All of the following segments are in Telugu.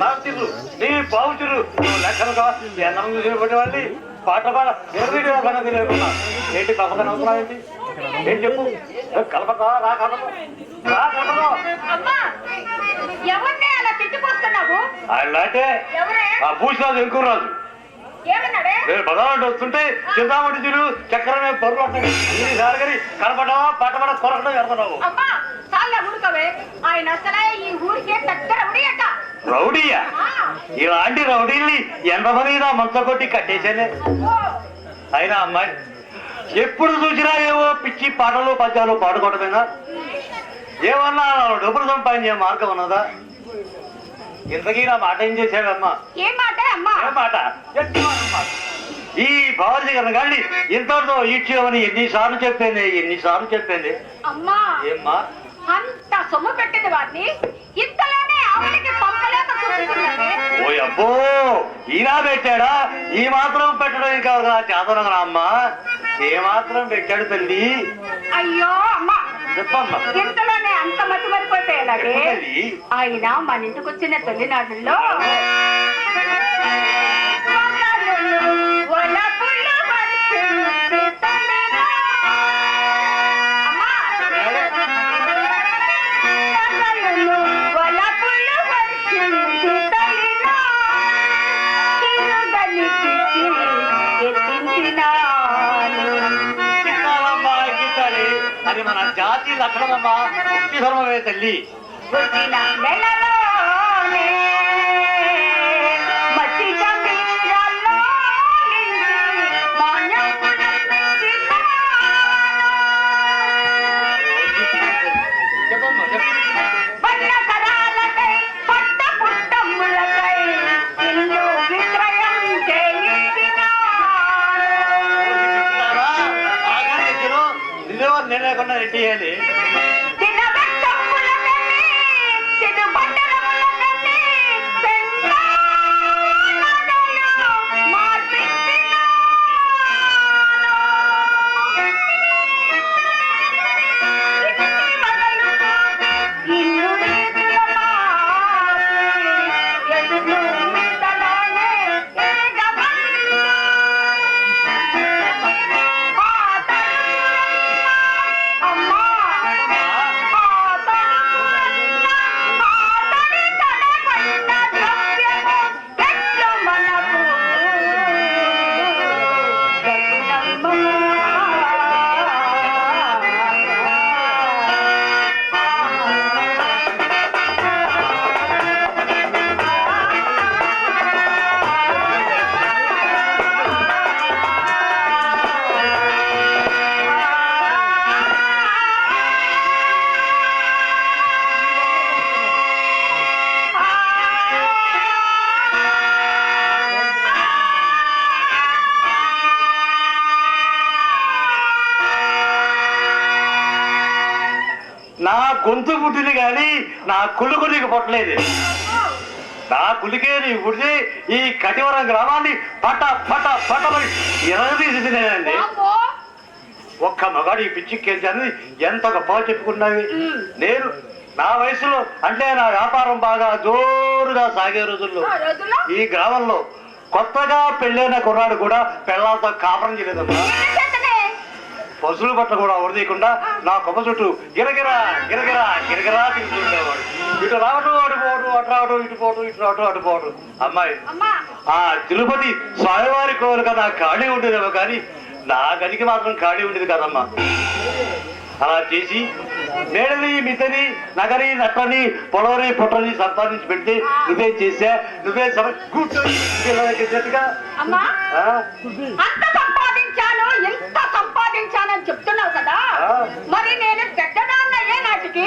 సాక్షులు నీ బావుచులు లెక్కలుగా ఎన్నం చూసినటువంటి వాళ్ళని పాట పాడ. ఎరవీడి పని తెలియకుండా ఏంటి కలపక అవసరం ఏంటి? ఏంటి చెప్పు? కలపక? రా కలపక. రా తిట్టిపోతున్నావు అలాంటే ఆ భూషరాజు ఎంకూరాజు ఏమన్నాడే నేను వస్తుంటే చింతామణి తిరు చక్రమే పరులు అంటాయి సారగని కనపడ్డావా? పాట పాడ కొరకడం ఎడతావు ఆయన అసలే ఈ ఊరికే దగ్గర ఉడియట రౌడీయా? ఇలాంటి రౌడీల్ని ఎంతమంది నా మంచ కొట్టి కట్టేశానే. అయినా అమ్మాయి ఎప్పుడు చూసినా ఏవో పిచ్చి పాటలు పద్యాలు పాడుకోవడమేనా ఏమన్నా డబ్బులు సంపాదించే మార్గం ఉన్నదా? ఇంతకీ నా మాట ఏం చేశాడమ్మా? ఏం మాట అమ్మా? ఏ మాట? ఎట్టి మాట మాట. ఈ భవన్ గారిని కానీ ఇంతటితో ఇచ్చేవని ఎన్నిసార్లు చెప్పింది ఎన్నిసార్లు చెప్పింది? అమ్మా! ఏమ్మా? అంత సొమ్ము పెట్టింది వాడిని. ఇంతలోనే ఆవిడకి పంపలేక చూస్తున్నది ఓ అబ్బో! ఈనా పెట్టాడా? ఈ మాత్రం పెట్టడం కాదు కదా చేతనగా అమ్మా? ఏ మాత్రం పెట్టాడు తల్లి? అయ్యో అమ్మా! చెప్పమ్మా. ఇంతలోనే తల్లి. ఆయన మన ఇంటికి వచ్చిన తొలినాడుల్లో. అది మన జాతి లక్షణమమ్మా తల్లి వచ్చిన నెలలో కులుకు నీకు పుట్టలేదు. నా కులికే నీ పుడితే ఈ కటివరం గ్రామాన్ని పట పట పటమని ఎరగదీసి తినేదండి అమ్మో, ఒక్క మగాడి పిచ్చిక్కేంచని ఎంత గొప్పగా చెప్పుకున్నావి? నేను నా వయసులో అంటే నా వ్యాపారం బాగా జోరుగా సాగే రోజుల్లో. ఈ గ్రామంలో కొత్తగా పెళ్ళైన కుర్రాడు కూడా పెళ్ళాలతో కాపురం చేయలేదమ్మా? పశువుల పట్ల కూడా ఉడదీయకుండా నా కొమ్మ చుట్టూ గిరగిరా గిరగిరా గిరగిరా తిరుగుతుండేవాడు ఇటు రావటం అటు పోవటం అటు రావటం ఇటు పోవటం ఇటు రావటం అటు పోవటం. అమ్మాయి అమ్మా. ఆ తిరుపతి స్వామివారి కోరిక నా ఖాళీ ఉండేదేమో కానీ నా గదికి మాత్రం ఖాళీ ఉండేది కదమ్మా. అలా చేసి మేడని మితని నగరి నట్టని పొలవని పుట్టని సంపాదించి పెడితే నువ్వే చేసా నువ్వే కూర్చొని సంపాదించానని చెప్తున్నావు కదా. మరి నేను పెద్దదాన్న ఏ నాటికి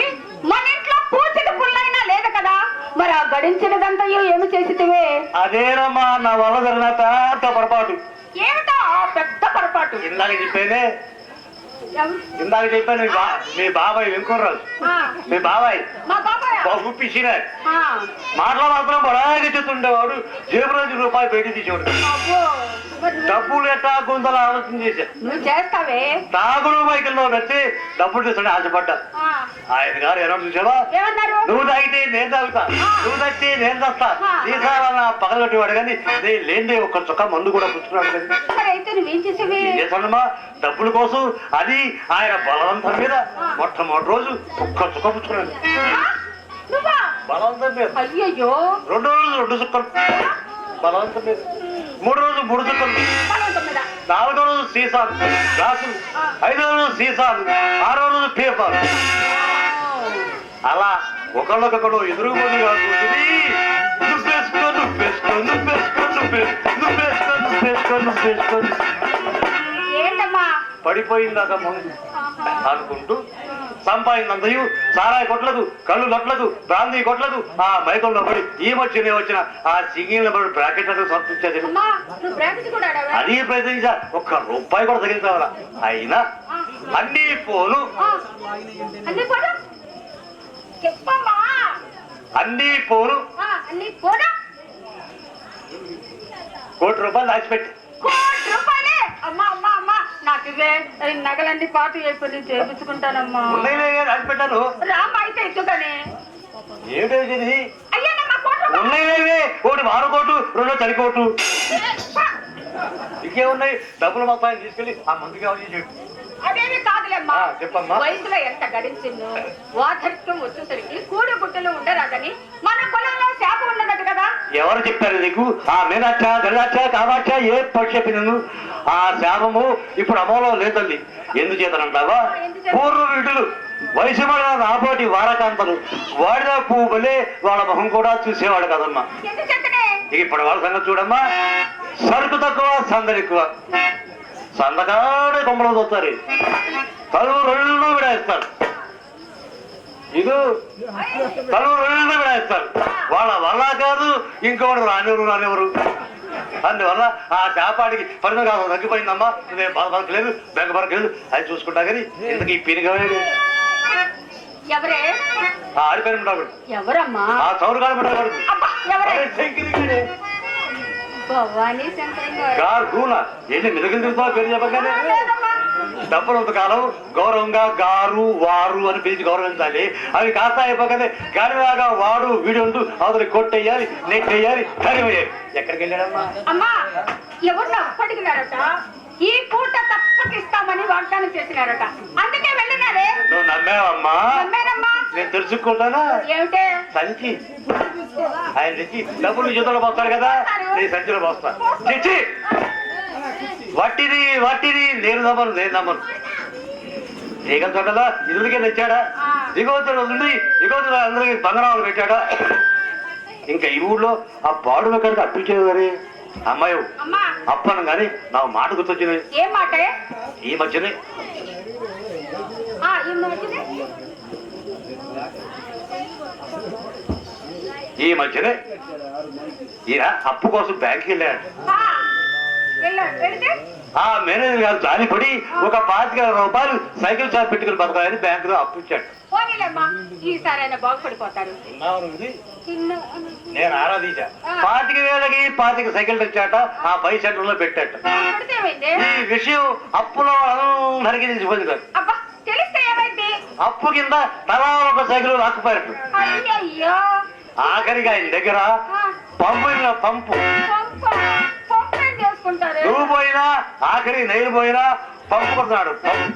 మన ఇంట్లో పూచిక పుల్లైనా లేదు కదా? మరి ఆ గడించినదంతయో ఏమి చేసితివే? అదేనమ్మా నా వల్ల జరిగిన పెద్ద పొరపాటు. ఏమిటో ఆ పెద్ద పొరపాటు? ఇందాక చెప్పేనే ఎవరు? ఇందాక చెప్పాను మీ బా- మీ బాబాయ్ వెంకుర్రాజు. మీ బాబాయ్. మా బాబాయ్? బాబు పిచ్చినా మాటలు మాత్రం బడాగా చెప్తుండేవాడు. రూపాయి బయట తీసేవాడు. అబ్బో, డబ్బులు ఎట్టా గుంతలు ఆలోచన చేశా? నువ్వు చేస్తావే. తాగుడు మైకల్లో నచ్చి డబ్బులు తీసుకుని ఆశపడ్డా. ఆయన గారు ఎలా చూసావా? నువ్వు తాగితే నేను తాగుతా. నువ్వు తాగితే నేను తాస్తా తీసావా పగలగొట్టేవాడు కానీ నేను లేనిదే ఒక్క చుక్క మందు కూడా పుచ్చుకున్నాడు చేశానమ్మా? డబ్బుల కోసం అది ఆయన బలవంతం మీద మొట్టమొదటి రోజు ఒక్క చుక్క నువ్వా? బలవంతం మీద. అయ్యయ్యో. రెండు రోజులు రెండు చుక్కలు. బలవంతం మీద. మూడు రోజులు మూడు చుక్కలు నాలుగో రోజు సీసాలు. గ్లాసులు ఐదో రోజు సీసాలు. ఆరో రోజు పేపర్ అలా ఒకళ్ళకొకడు ఎదురుగుబడిగా కూర్చుని నువ్వేసుకో నువ్వేసుకో నువ్వేసుకో నువ్వేసుకో నువ్వేసుకో నువ్వేసుకో నువ్వేసుకో ఏంటమ్మా? పడిపోయిందాక ముందు. అనుకుంటూ సంపాదిందంతయు సారాయి కొట్లకు కళ్ళు లొట్లకు బ్రాందీ కొట్లకు ఆ మైకంలో పడి ఈ మధ్యనే వచ్చిన ఆ సింగిల్ పడి బ్రాకెట్ ఆడావా? అది ప్రయత్నించా. ఒక్క రూపాయి కూడా తగిలించావాలా అయినా అన్ని ఆ, అన్ని పోడు కోటి రూపాయలు దాచిపెట్టి కోటి రూపాయలే అమ్మా అమ్మా అమ్మా నాకు ఇవే నగలన్నీ పాటు అయిపోయి దాచిపెట్టాను రామ్మ అయితే అయ్యానమ్మా కోటి ఒకటి రెండో తడి కోటు ఇంకేమున్నాయి? డబ్బులు మొత్తం ఆయన తీసుకెళ్ళి ఆ మందుకి ఎవరు చేసి అదేమి కాదులేమ్మా. వయసులో ఎంత గడించిందో వాధత్వం వచ్చేసరికి కూడు గుట్టలు ఉండరాదని మన పొలంలో శాప ఉన్నదట కదా. ఎవరు చెప్పారు నీకు? ఆ మీనాక్ష గరుడాక్ష కామాక్ష ఏ పక్షి చెప్పినను? ఆ శాపము ఇప్పుడు అమలో లేదండి ఎందుచేతనంటావా? పూర్వ వీటులు వయసు పడిన నాపోటి వారకాంతలు. వాడిన పువ్వు వలె వాళ్ళ మొహం కూడా చూసేవాడు కదమ్మా. ఇప్పుడు వాళ్ళ సంగతి చూడమ్మా. సరుకు తక్కువ సందడి ఎక్కువ. సందకాడే కొమ్మలు తోస్తారు తలువు రెండు విడేస్తారు. ఇది తలువు రెండు విడేస్తారు. వాళ్ళ వల్ల కాదు ఇంకోటి రానివ్వరు రానివ్వరు. అందువల్ల ఆ చేపాడికి కాలం తగ్గిపోయిందమ్మా. నేను బాధపడలేదు బెంగ పడకలేదు అది చూసుకుంటా కానీ ఇంతకీ ఈ పీనుగా ఎవరే? ఆడిపోయిన ఎవరమ్మా? ఆ చౌరు కాడ ఉంటాడు అబ్బా ఎవరే అరే, శంకరుడిగాడే. భవానీ శంకరం గారు గారు గూన ఎన్ని మిదగిలి తిరుగుతావు పేరు చెప్పగానే? లేదమ్మా. డబ్బులు కాలం గౌరవంగా గారు వారు అని పిలిచి గౌరవించాలి అవి కాస్త అయిపోగానే గాలిలాగా వాడు వీడుండు అవతలి కొట్టేయాలి నెట్టేయాలి కరివేయాలి ఎక్కడికి వెళ్ళాడమ్మా? అమ్మా ఎవరినో అప్పటికినారట ఈ పూట తప్పకిస్తామని వాగ్దానం చేసినారట. అందుకే వెళ్ళినారే? నువ్వు నమ్మావమ్మా. నమ్మానమ్మా. నేను తెలుసుకుంటానా? ఏమిటే? సంచి ఆయన తెచ్చి డబ్బులు చేతుల్లో పోస్తాడు కదా నేను సంచిలో పోస్తా. తెచ్చి వట్టిది వట్టిది. నేను నమ్మను నేను నమ్మను. ఈగల చోటలా ఇదుడికే తెచ్చాడా? దిగవతుడు ఉంది. దిగవతుడు అందరికి బంగారాలు పెట్టాడా? ఇంకా ఈ ఊళ్ళో ఆ బాడుల కనుక అప్పించేది అమ్మాయి. అమ్మా అప్పను కానీ నా మాట గుర్తొచ్చింది. ఏం మాటే? ఈ మధ్యనే. ఆ, ఈ మధ్యనే? ఈ మధ్యనే. ఈయన అప్పు కోసం బ్యాంక్కి వెళ్ళాడు. ఆ, మేనేజర్ గారు జాలిపడి ఒక పాతిక రూపాయలు సైకిల్ షాప్ పెట్టుకుని బతకాలని బ్యాంకులో అప్పు ఇచ్చాడు. నేను ఆరాధించా. పాతిక వేలకి పాతిక సైకిల్ తెచ్చాట ఆ పై సెంటర్లో పెట్టాట ఈ విషయం అప్పులో అందరికీ తెలిసిపోయింది కాదు. అబ్బా తెలిస్తే ఏమైంది? అప్పు కింద తలా ఒక సైకిల్ లాక్కుపోయారు అయ్యయ్యో. ఆఖరికి ఆయన దగ్గర పంపు. పంపు? నువ్వు పోయినా ఆఖరి నేను పోయినా పంపు కొడుతున్నాడు పంపు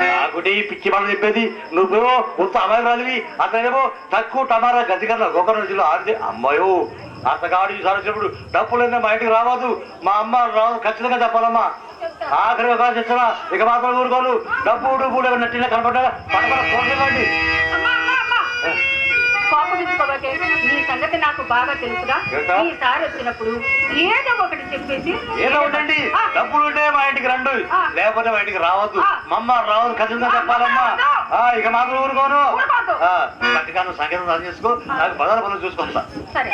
నాకుటి పిచ్చి పనులు చెప్పేది నువ్వేమో ఉత్త అమాయకురాలివి అతనేమో తక్కువ టమారా గతి కన్నా ఒక రోజులో ఆడితే అమ్మాయో అతగాడు ఈసారి వచ్చినప్పుడు డబ్బులైనా మా ఇంటికి రావద్దు. మా అమ్మ రాదు ఖచ్చితంగా చెప్పాలమ్మా. ఆఖరి చెప్తున్నా ఇక మాత్రం ఊరుకోను. డబ్బు డబ్బు నట్టిన కనపడ్డా? పడపడ చూడండి కోపగించుకోబోతే నీ సంగతి నాకు బాగా తెలుసుగా? ఈసారి వచ్చినప్పుడు ఏదో ఒకటి చెప్పేసి ఏదో ఆ, డబ్బులు ఉంటే మా ఇంటికి రండి. లేకపోతే మా ఇంటికి రావద్దు. మమ్మ రావద్దు ఖచ్చితంగా చెప్పాలమ్మా. ఇక మాత్రం ఊరుకోను. గట్టిగా నువ్వు సంగీతం చేసుకో. నాకు బదాల పనులు చూసుకుంటా సరే.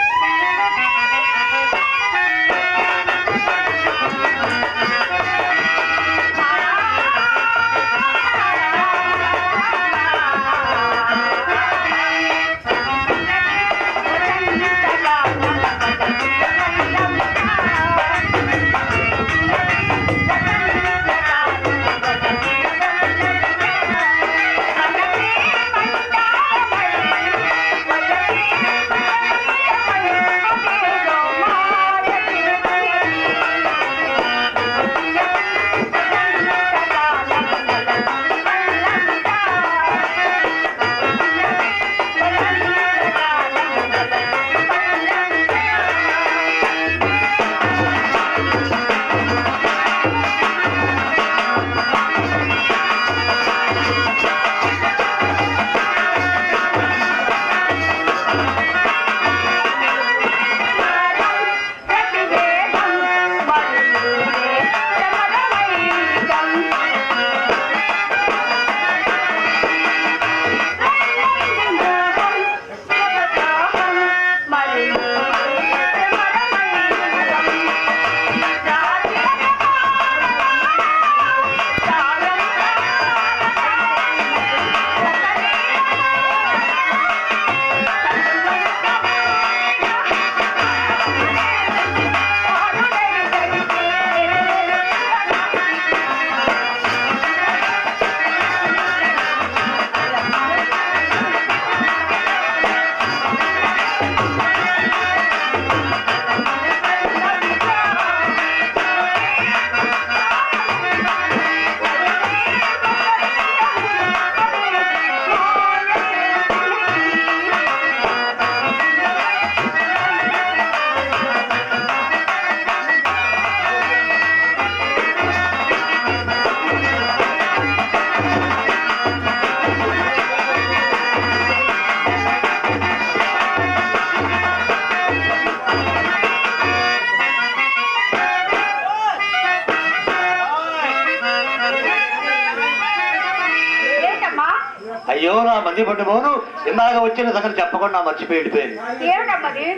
అయ్యో నా మంది పట్టు మోను ఇందాక వచ్చిన సంగతి చెప్పకుండా మర్చిపోయి వెళ్ళిపోయింది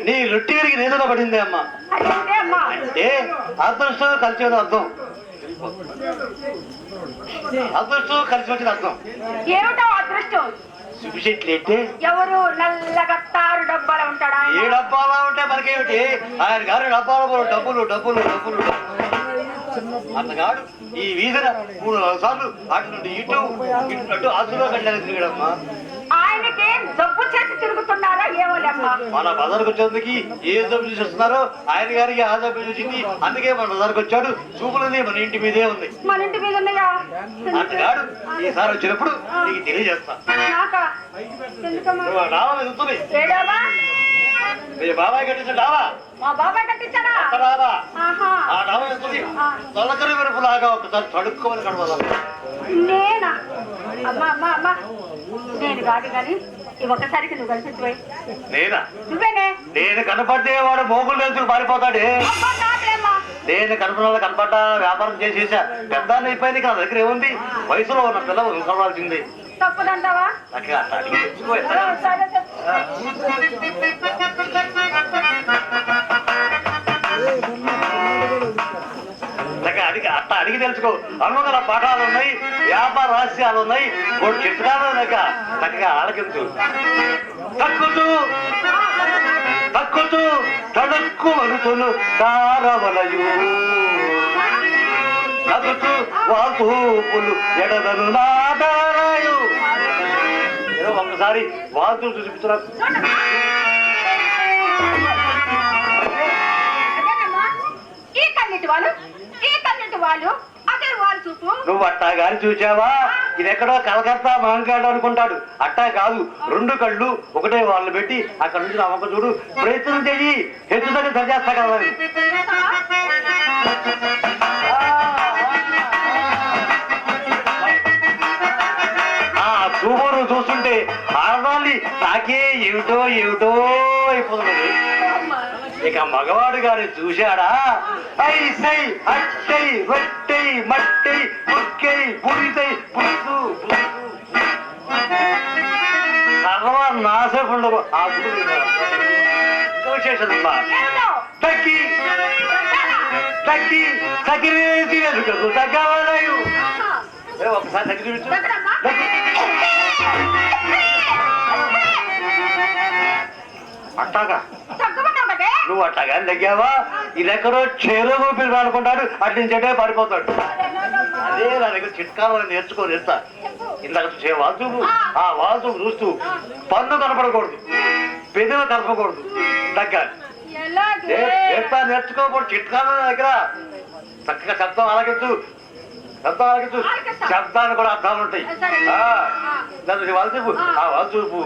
నీ లొట్టి విరిగి నేదులో పడింది అమ్మా. అంటే అదృష్టం కలిసి అర్థం. అదృష్టం కలిసి వచ్చిన అర్థం. ఏమిటో అదృష్టం? ఏంటే ఎవరు నల్లగా తారు డబ్బాలు ఉంటాడా? ఏ డబ్బాలో ఉంటే మనకేమిటి? ఆయన గారి డబ్బాలో డబ్బులు డబ్బులు డబ్బులు. అతగాడు ఈ వీధిన మూడు సార్లు అటు నుండి ఇటు ఇటు అటు ఆసులో కట్టాలి తిరిగడమ్మా. ఆయనకి జబ్బు చేసి తిరుగుతున్నారా ఏమోలేమ్మా మన బజార్కి వచ్చేందుకు ఏ జబ్బు చూసి వస్తున్నారో ఆయన గారికి ఆ జబ్బు చూసింది. అందుకే మన బజార్కి వచ్చాడు. చూపులది మన ఇంటి మీదే ఉంది. మన ఇంటి మీద ఉన్నాయా? అతగాడు ఈసారి వచ్చినప్పుడు నీకు తెలియజేస్తా. నాకా? ఎందుకమ్మా? నువ్వు ఆ మీ బాబాయ్ కట్టించిన డాబా? మా బాబాయ్ కట్టించాడా? ఆహా. ఆ మీద ఉంటుంది తొలకరి మెరుపులాగా ఒకసారి తడుక్కోమని కడవదాం నేనా? అమ్మా అమ్మా అమ్మా. నేను కాదు కానీ ఈ ఒక్కసారికి నువ్వు కనిపించిపోయి నేనా? నువ్వేనే? నేను కనపడితే వాడు మోగులు తెలుసుకుని పారిపోతాడే. నేను కనుక్కున్న కనపడ్డా వ్యాపారం చేసేసా. పెద్ద అయిపోయింది నా దగ్గర ఏముంది? వయసులో ఉన్న పిల్ల కనవాల్సింది తప్పదంటావా? అట్లా అడిగి అట్ట అడిగి తెలుసుకో. అనుమగల పాఠాలు ఉన్నాయి వ్యాపార రహస్యాలు ఉన్నాయి కొన్ని చిత్రాలు లేక చక్కగా ఆలకించు. తక్కుతూ తక్కుతూ తడుక్కు మరుతులు తారవలయు నగుతూ వాతూపులు ఎడదను నాదారాయు. ఏదో ఒక్కసారి వాతులు చూపిస్తున్నారు కన్నిటి వాళ్ళు ఈ కన్నిటి వాళ్ళు అదే వాళ్ళు చూపు. నువ్వు అట్టా గాని చూచావా? ఇది ఎక్కడో కలకత్తా మహంకాడు అనుకుంటాడు. అట్టా కాదు రెండు కళ్ళు ఒకటే వాళ్ళు పెట్టి అక్కడ నుంచి నా మొక్క చూడు. ప్రయత్నం చెయ్యి. హెచ్చుదని సరిచేస్తా కదా చూపును చూస్తుంటే ఆడవాళ్ళి నాకే ఏమిటో ఏమిటో అయిపోతున్నది. ఇక మగవాడు గారిని చూశాడా? ఐసై అట్టై వట్టై మట్టై ముక్కై పుడితై పులుసు సర్వ నాశకుండ ఆ విశేషమా? తగ్గి తగ్గి తగ్గవలయు. ఒకసారి తగ్గి చూపించు. దగ్గరమ్మా. తగ్గి. అట్టాగా నువ్వు అట్లాగా తగ్గావా ఇది ఎక్కడో చేరు ఊపిరి అనుకుంటాడు పడిపోతాడు అదే నా దగ్గర చిట్కాలు అని నేర్చుకో నేర్తా ఇందాక చూసే వాల్చూపు ఆ. వాల్చూపు చూస్తూ పన్ను కనపడకూడదు పెదవి? నే- నేర్తా నేర్చుకోకూడదు చిట్కాలు దగ్గర. చక్కగా శబ్దం ఆలకించు శబ్దం ఆలకించు ఆలకిస్తా. శబ్దానికి కూడా అర్థాలు ఉంటాయి. దాని వాల్చూపు ఆ. వాల్చూపు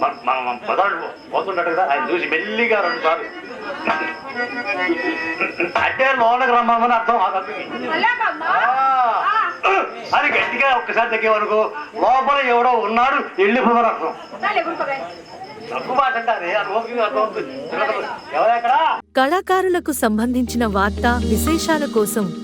మన- మనం పదాలు పోతుంటాడు కదా. ఆయన చూసి మెల్లిగా రెండు సార్లు. అంటే లోనకు రమ్మని అర్థం ఆ. అని గట్టిగా ఒక్కసారి తగ్గేవనుకో లోపల ఎవడో ఉన్నాడు వెళ్ళిపోమని అర్థం. కళాకారులకు సంబంధించిన వార్తా విశేషాల కోసం